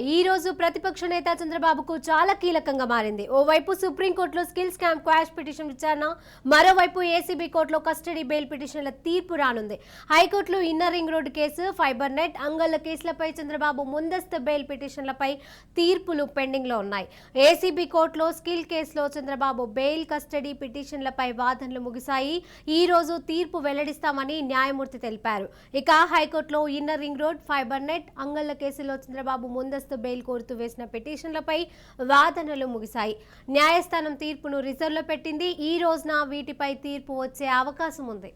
ఈ రోజు ప్రతిపక్ష నేత చంద్రబాబుకు చాలా కీలకంగా మారింది. ఓవైపు సుప్రీంకోర్టులో స్కిల్ స్కామ్ క్వాష్ పిటిషన్ విచారణ మరోవైపు ఏసీబీ కోర్టులో కస్టడీ బెయిల్ పిటిషన్ల తీర్పు రానుంది. హైకోర్టులో inner ring road case fibre net అంగళ్ళ కేసులపై చంద్రబాబు ముందస్తు బెయిల్ పిటిషన్లపై తీర్పులు పెండింగ్లో ఉన్నాయి. ఏసీబీ కోర్టులో స్కిల్ కేసులో చంద్రబాబు బెయిల్ కస్టడీ పిటిషన్లపై వాదనలు ముగిశాయి. ఈ రోజు తీర్పు వెల్లడిస్తామని న్యాయమూర్తి తెలిపారు. ఇక హైకోర్టులో inner ring road fibre net అంగళ్ళ కేసులో చంద్రబాబు ముందస్తు బెయిల్ కోరుతూ వేసిన పిటిషన్లపై వాదనలు ముగిశాయి. న్యాయస్థానం తీర్పును రిజర్వ్లో పెట్టింది. ఈ రోజున వీటిపై తీర్పు వచ్చే అవకాశం ఉంది.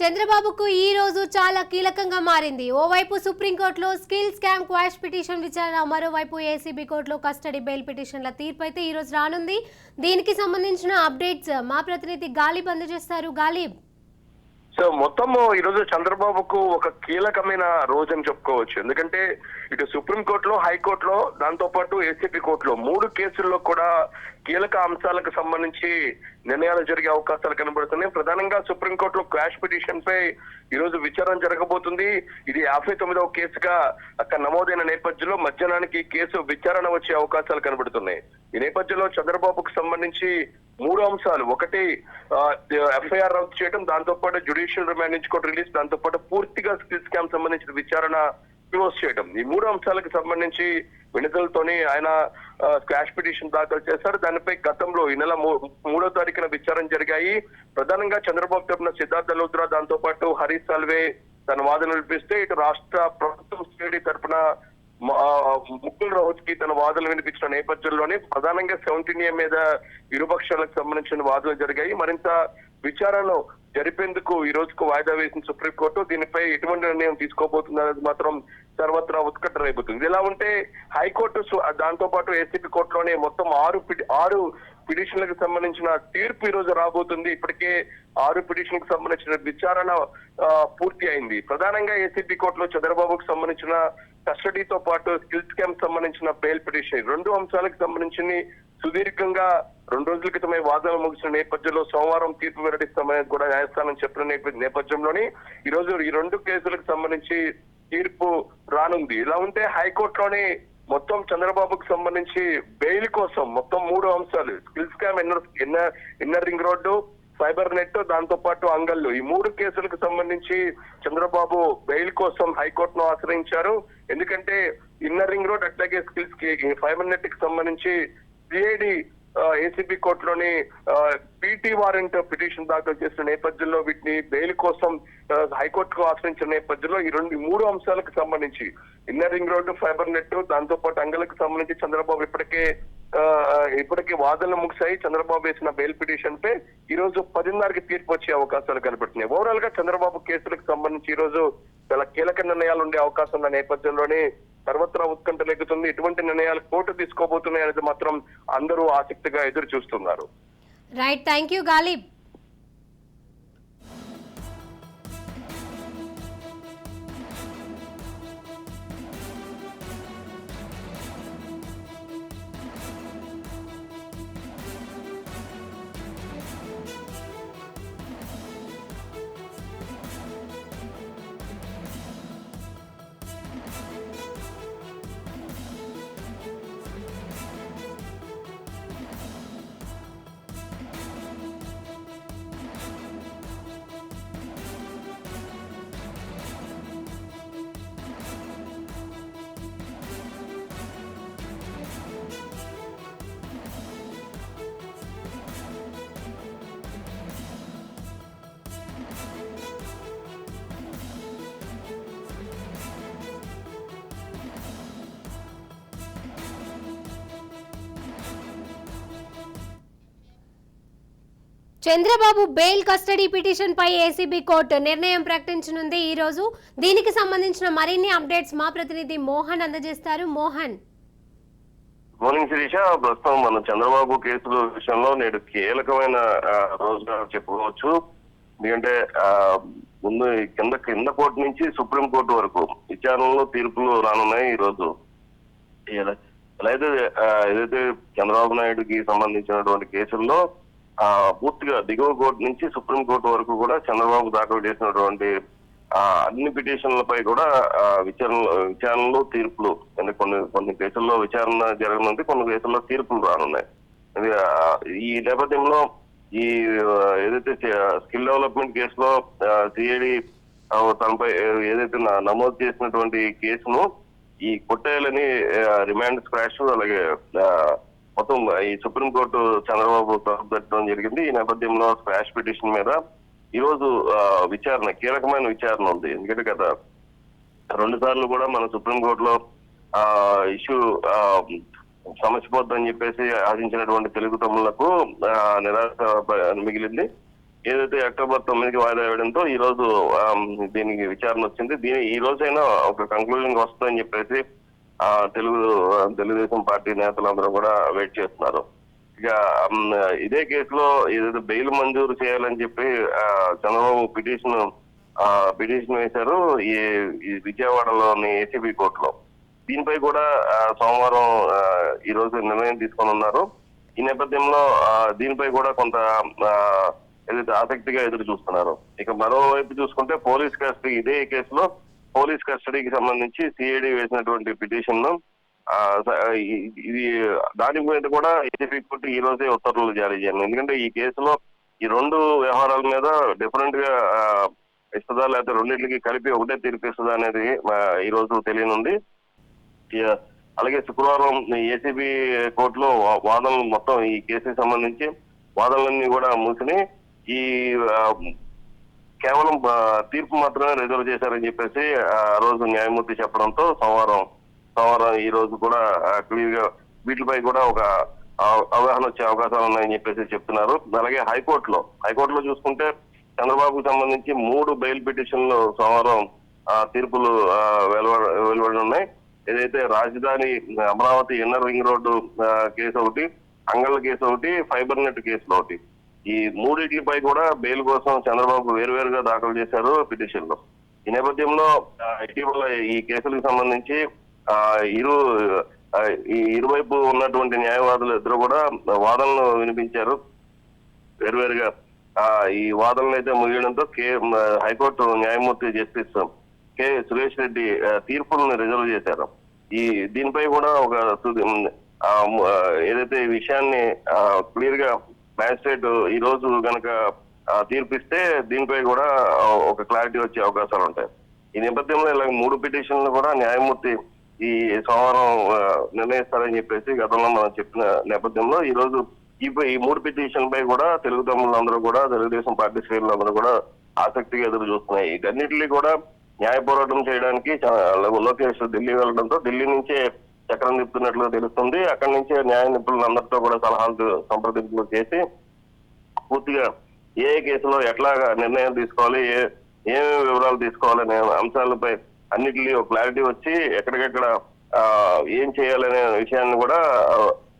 చంద్రబాబుకు ఈ రోజు చాలా కీలకంగా మారింది. ఓవైపు సుప్రీంకోర్టులో స్కిల్ స్కామ్ క్వాష్ పిటిషన్ విచారణ మరోవైపు ఏసీబీ కోర్టులో కస్టడీ బెయిల్ పిటిషన్ల తీర్పు అయితే ఈ రోజు రానుంది. దీనికి సంబంధించిన అప్డేట్స్ మా ప్రతినిధి గాలిబ్ అందజేస్తారు. గాలిబ్ సో మొత్తము ఈరోజు చంద్రబాబుకు ఒక కీలకమైన రోజు అని చెప్పుకోవచ్చు. ఎందుకంటే ఇటు సుప్రీంకోర్టులో హైకోర్టులో దాంతో పాటు ఏసీపీ కోర్టులో మూడు కేసుల్లో కూడా కీలక అంశాలకు సంబంధించి నిర్ణయాలు జరిగే అవకాశాలు కనబడుతున్నాయి. ప్రధానంగా సుప్రీంకోర్టులో క్వాష్ పిటిషన్ పై ఈ రోజు విచారణ జరగబోతుంది. ఇది యాభై తొమ్మిదవ కేసుగా అక్కడ నమోదైన నేపథ్యంలో మధ్యాహ్నానికి కేసు విచారణ వచ్చే అవకాశాలు కనబడుతున్నాయి. ఈ నేపథ్యంలో చంద్రబాబుకు సంబంధించి మూడు అంశాలు. ఒకటి ఎఫ్ఐఆర్ రద్దు చేయడం దాంతో పాటు జ్యుడిషియల్ రిమాండ్ నుంచి కూడా రిలీజ్ దాంతో పాటు పూర్తిగా స్కిల్ స్కామ్ సంబంధించిన విచారణ క్లోజ్ చేయడం ఈ మూడు అంశాలకు సంబంధించి వినతులతోని ఆయన క్యాష్ పిటిషన్ దాఖలు చేశారు. దానిపై గతంలో ఈ నెల మూ- మూడో తారీఖున విచారణ జరిగాయి. ప్రధానంగా చంద్రబాబు తరపున సిద్ధార్థ లూత్రా దాంతో పాటు హరీష్ సాల్వే తన వాదన వినిపిస్తే ఇటు రాష్ట్ర ప్రభుత్వం సిఐడి తరపున ముకుల్ రోహత్కి తన వాదనలు వినిపించిన నేపథ్యంలోనే ప్రధానంగా సెవెంటీన్ ఏ మీద ఇరుపక్షాలకు సంబంధించిన వాదనలు జరిగాయి. మరింత విచారణలో జరిపేందుకు ఈ రోజుకు వాయిదా వేసిన సుప్రీంకోర్టు దీనిపై ఎటువంటి నిర్ణయం తీసుకోబోతుందనేది మాత్రం సర్వత్రా ఉత్కట రేపుతుంది ఇది ఇలా ఉంటే హైకోర్టు దాంతో పాటు ఏసీపీ కోర్టులోనే మొత్తం ఆరు పిటి- ఆరు పిటిషన్లకు సంబంధించిన తీర్పు ఈ రోజు రాబోతుంది. ఇప్పటికే ఆరు పిటిషన్లకు సంబంధించిన విచారణ పూర్తి అయింది. ప్రధానంగా ఏసీపీ కోర్టులో చంద్రబాబుకు సంబంధించిన కస్టడీతో పాటు స్కిల్ స్కామ్ సంబంధించిన బెయిల్ పిటిషన్. రెండు అంశాలకు సంబంధించి సుదీర్ఘంగా రెండు రోజుల క్రితమే వాదనలు ముగిసిన నేపథ్యంలో సోమవారం తీర్పు వెల్లడిస్తామని కూడా న్యాయస్థానం చెప్పిన నేప- నేపథ్యంలోని ఈ రోజు ఈ రెండు కేసులకు సంబంధించి తీర్పు రానుంది. ఇలా ఉంటే హైకోర్టులోని మొత్తం చంద్రబాబుకు సంబంధించి బెయిల్ కోసం మొత్తం మూడు అంశాలు skill scam inner inner inner ring road fibre net దాంతో పాటు అంగళ్ళు. ఈ మూడు కేసులకు సంబంధించి చంద్రబాబు బెయిల్ కోసం హైకోర్టును ఆశ్రయించారు. ఎందుకంటే ఇన్నర్ రింగ్ రోడ్ అట్లాగే స్కిల్స్ ఫైబర్ నెట్కి సంబంధించి సిఐడి ఏసీబీ కోర్టులోని పీటీ వారెంట్ పిటిషన్ దాఖలు చేసిన నేపథ్యంలో వీటిని బెయిల్ కోసం హైకోర్టుకు ఆశ్రయించిన నేపథ్యంలో ఈ రెండు మూడు అంశాలకు సంబంధించి inner ring road fibre net దాంతో పాటు అంగలకు సంబంధించి చంద్రబాబు ఇప్పటికే ఇప్పటికే వాదనలు ముగిశాయి. చంద్రబాబు వేసిన బెయిల్ పిటిషన్ పై ఈ రోజు పదిన్నరకి తీర్పు వచ్చే అవకాశాలు కనబడుతున్నాయి. ఓవరాల్గా చంద్రబాబు కేసులకు సంబంధించి ఈ రోజు చాలా కీలక నిర్ణయాలు ఉండే అవకాశం ఉన్న నేపథ్యంలోనే సర్వత్రా ఉత్కంఠ లెగ్గుతుంది ఎటువంటి నిర్ణయాలు కోర్టు తీసుకోబోతున్నాయి అనేది మాత్రం అందరూ ఆసక్తిగా ఎదురు చూస్తున్నారు right thank you Ghalib Chandrababu bail custody petition pi ACB court నిర్ణయం ప్రకటించనుంది. ఈ రోజు దీనికి సంబంధించిన మరిన్ని అప్డేట్స్ మా ప్రతినిధి మోహన్ అందజేస్తారు. మోహన్. మార్నింగ్ శిరీష. ప్రస్తుతం మన చంద్రబాబు కేసుల విషయంలో నేడు కీలకమైన రోజుగా చెప్పుకోవచ్చు. ఎందుకంటే ముందు కింద కింద కోర్టు నుంచి సుప్రీం కోర్టు వరకు విచారణలో తీర్పులు రానున్నాయి ఈ రోజు. ఎలా- అయితే ఏదైతే చంద్రబాబు నాయుడుకి సంబంధించినటువంటి కేసుల్లో పూర్తిగా దిగువ కోర్టు నుంచి సుప్రీం కోర్టు వరకు కూడా చంద్రబాబు దాఖలు చేసినటువంటి ఆ అన్ని పిటిషన్లపై కూడా విచారణ విచారణలో తీర్పులు అంటే కొన్ని కొన్ని కేసుల్లో విచారణ జరగనుంది కొన్ని కేసుల్లో తీర్పులు రానున్నాయి. ఈ నేపథ్యంలో ఈ ఏదైతే స్కిల్ డెవలప్మెంట్ కేసులో సిఐడి తనపై ఏదైతే నమోదు చేసినటువంటి కేసును ఈ కొట్టేయాలని రిమాండ్ స్క్రాష్ అలాగే మొత్తం ఈ సుప్రీంకోర్టు చంద్రబాబు పెట్టడం జరిగింది. ఈ నేపథ్యంలో స్క్రాష్ పిటిషన్ మీద ఈ రోజు విచారణ కీలకమైన విచారణ ఉంది. ఎందుకంటే గత రెండు సార్లు కూడా మన సుప్రీంకోర్టులో ఆ ఇష్యూ ఆ, సమస్య పోద్దని చెప్పేసి ఆశించినటువంటి తెలుగు తమ్ములకు నిరాశ మిగిలింది. ఏదైతే అక్టోబర్ తొమ్మిదికి వాయిదా వేయడంతో ఈ రోజు దీనికి విచారణ వచ్చింది. దీని ఈ రోజైనా ఒక కంక్లూజన్ వస్తుందని చెప్పేసి తెలుగు తెలుగుదేశం పార్టీ నేతలందరూ కూడా వెయిట్ చేస్తున్నారు. ఇక ఇదే కేసులో ఏదైతే బెయిల్ మంజూరు చేయాలని చెప్పి చంద్రబాబు పిటిషన్ పిటిషన్ వేశారు ఈ ఈ విజయవాడలోని ఏసీబీ కోర్టులో. దీనిపై కూడా సోమవారం ఈ రోజు నిర్ణయం తీసుకొని ఉన్నారు. ఈ నేపథ్యంలో దీనిపై కూడా కొంత ఏదైతే ఆసక్తిగా ఎదురు చూస్తున్నారు. ఇక మరోవైపు చూసుకుంటే పోలీస్ కస్టడీ ఇదే కేసులో పోలీస్ కస్టడీకి సంబంధించి సిఐడి వేసినటువంటి పిటిషన్ను ఇది దాని మీద కూడా ఏసీపీ కోర్టు ఈ రోజే ఉత్తర్వులు జారీ చేయాలి ఎందుకంటే ఈ కేసులో ఈ రెండు వ్యవహారాల మీద డిఫరెంట్గా ఇస్తుందా లేకపోతే రెండింటికి కలిపి ఒకటే తీర్పు ఇస్తుందా అనేది ఈ రోజు తెలియనుంది. అలాగే శుక్రవారం ఏసీబీ కోర్టులో వా- వాదనలు మొత్తం ఈ కేసుకి సంబంధించి వాదనలన్నీ కూడా మూసిని ఈ కేవలం తీర్పు మాత్రమే రిజర్వ్ చేశారని చెప్పేసి ఆ రోజు న్యాయమూర్తి చెప్పడంతో సోమవారం సోమవారం ఈ రోజు కూడా క్లియర్గా వీటిపై కూడా ఒక అవగాహన వచ్చే అవకాశాలు ఉన్నాయని చెప్పేసి చెప్తున్నారు. అలాగే హైకోర్టులో హైకోర్టులో చూసుకుంటే చంద్రబాబుకు సంబంధించి మూడు బెయిల్ పిటిషన్లు సోమవారం తీర్పులు వెలువడ వెలువడి ఉన్నాయి. ఏదైతే రాజధాని Amaravati inner ring road case ఒకటి అంగళ్ళ కేసు ఒకటి ఫైబర్ నెట్ కేసులు ఒకటి. ఈ మూడింటిపై కూడా బెయిల్ కోసం చంద్రబాబు వేరువేరుగా దాఖలు చేశారు పిటిషన్లు. ఈ నేపథ్యంలో ఇటీవల ఈ కేసులకు సంబంధించి ఆ, ఇరు ఈ ఇరువైపు ఉన్నటువంటి న్యాయవాదులు ఇద్దరు కూడా వాదనలు వినిపించారు. వేరువేరుగా ఆ, ఈ వాదనలు అయితే ముగియడంతో కే హైకోర్టు న్యాయమూర్తి జస్టిస్ కె. సురేష్ రెడ్డి తీర్పులను రిజర్వ్ చేశారు. ఈ దీనిపై కూడా ఒక ఏదైతే ఈ విషయాన్ని క్లియర్గా మ్యాజిస్ట్రేట్ ఈ రోజు గనక తీర్పిస్తే దీనిపై కూడా ఒక క్లారిటీ వచ్చే అవకాశాలు ఉంటాయి. ఈ నేపథ్యంలో ఇలా మూడు పిటిషన్లు కూడా న్యాయమూర్తి ఈ సోమవారం నిర్ణయిస్తారని చెప్పేసి గతంలో మనం చెప్పిన నేపథ్యంలో ఈ రోజు ఈ ఈ మూడు పిటిషన్ పై కూడా తెలుగు తమ్ముళ్ళందరూ కూడా తెలుగుదేశం పార్టీ శ్రేణులందరూ కూడా ఆసక్తిగా ఎదురు చూస్తున్నాయి. వీటన్నిటిని కూడా న్యాయ పోరాటం చేయడానికి లోకేష్ ఢిల్లీ వెళ్ళడంతో ఢిల్లీ నుంచే చక్రం తిప్పుతున్నట్లుగా తెలుస్తుంది. అక్కడి నుంచి న్యాయ నిపుణులు అందరితో కూడా సలహాలు సంప్రదింపులు చేసి పూర్తిగా ఏ ఏ కేసులో ఎట్లా నిర్ణయం తీసుకోవాలి ఏ ఏమేమి వివరాలు తీసుకోవాలనే అంశాలపై అన్నిటినీ ఒక క్లారిటీ వచ్చి ఎక్కడికెక్కడ ఏం చేయాలనే విషయాన్ని కూడా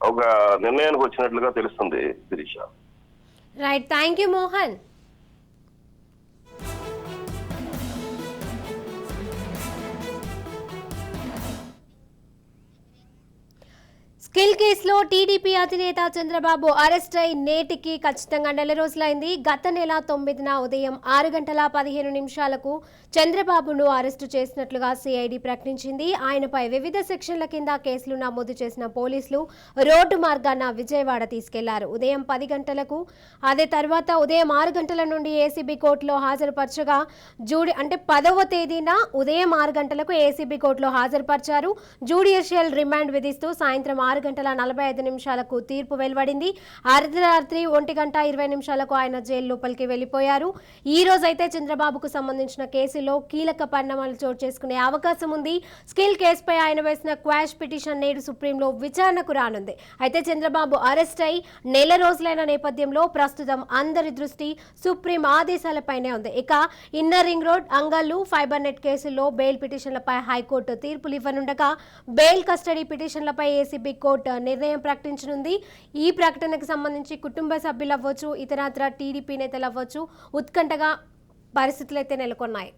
ఒక నిర్ణయానికి వచ్చినట్లుగా తెలుస్తుంది Sirisha right thank you Mohan skill కేసులో టీడీపీ అధినేత చంద్రబాబు అరెస్ట్ అయి నేటికి ఖచ్చితంగా నెల రోజులైంది. గత నెల తొమ్మిదిన ఉదయం ఆరు గంటల పదిహేను నిమిషాలకు చంద్రబాబును అరెస్టు చేసినట్లుగా సిఐడి ప్రకటించింది. ఆయనపై వివిధ సెక్షన్ల కింద కేసులు నమోదు చేసిన పోలీసులు రోడ్డు మార్గాన విజయవాడ తీసుకెళ్ళారు. ఉదయం పది గంటలకు అదే తర్వాత ఉదయం ఆరు గంటల నుండి ఏసీబీ కోర్టులో హాజరుపరచగా జూడి అంటే పదవ తేదీన ఉదయం ఆరు గంటలకు ఏసీబీ కోర్టులో హాజరుపరిచారు. జూడిషియల్ రిమాండ్ విధిస్తూ సాయంత్రం ఆరు గంటల నలభై ఐదు నిమిషాలకు తీర్పు వెలువడింది. అర్ధరాత్రి ఒంటి గంట ఇరవై నిమిషాలకు ఆయన జైలు లోపలికి వెళ్ళిపోయారు ఈ రోజైతే చంద్రబాబుకు సంబంధించిన కేసులో కీలక పరిణామాలు చోటు చేసుకునే అవకాశం ఉంది. స్కిల్ కేసుపై ఆయన వేసిన క్వాష్ పిటిషన్ నేడు సుప్రీంలో విచారణకు రానుంది. అయితే చంద్రబాబు అరెస్ట్ అయి నెల రోజులైన నేపథ్యంలో ప్రస్తుతం అందరి దృష్టి సుప్రీం ఆదేశాలపైనే ఉంది. ఇక inner ring road Angallu fibre net కేసుల్లో బెయిల్ పిటిషన్లపై హైకోర్టు తీర్పులు ఇవ్వనుండగా బెయిల్ కస్టడీ పిటిషన్లపై ఏసీబీ కోర్టు నిర్ణయం ప్రకటించనుంది. ఈ ప్రకటనకు సంబంధించి కుటుంబ సభ్యులు అవ్వచ్చు ఇతరత్ర టీడీపీ నేతలు అవ్వచ్చు ఉత్కంఠగా పరిస్థితులు అయితే నెలకొన్నాయి.